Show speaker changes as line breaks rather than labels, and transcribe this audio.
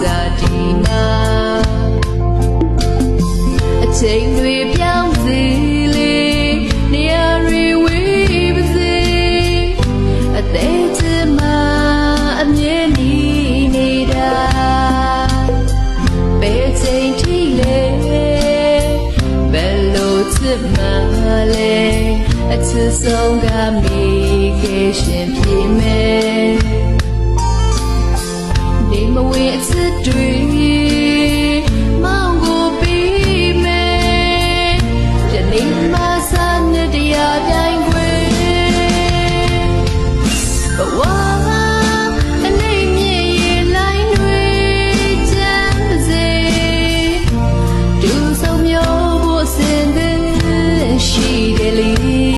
စာဒီမှာအချိန်တွေပြောင်းစေလေနေရာတွေဝေးပါစေအသေးချင်မှာအမြဲနေနေတာဘယ်ချိန်ထိလဲဘယ်လိုချင်မှာလဲအချစ်ဆုံးကမိကေရှင်ပြေမယ် စ်တွေ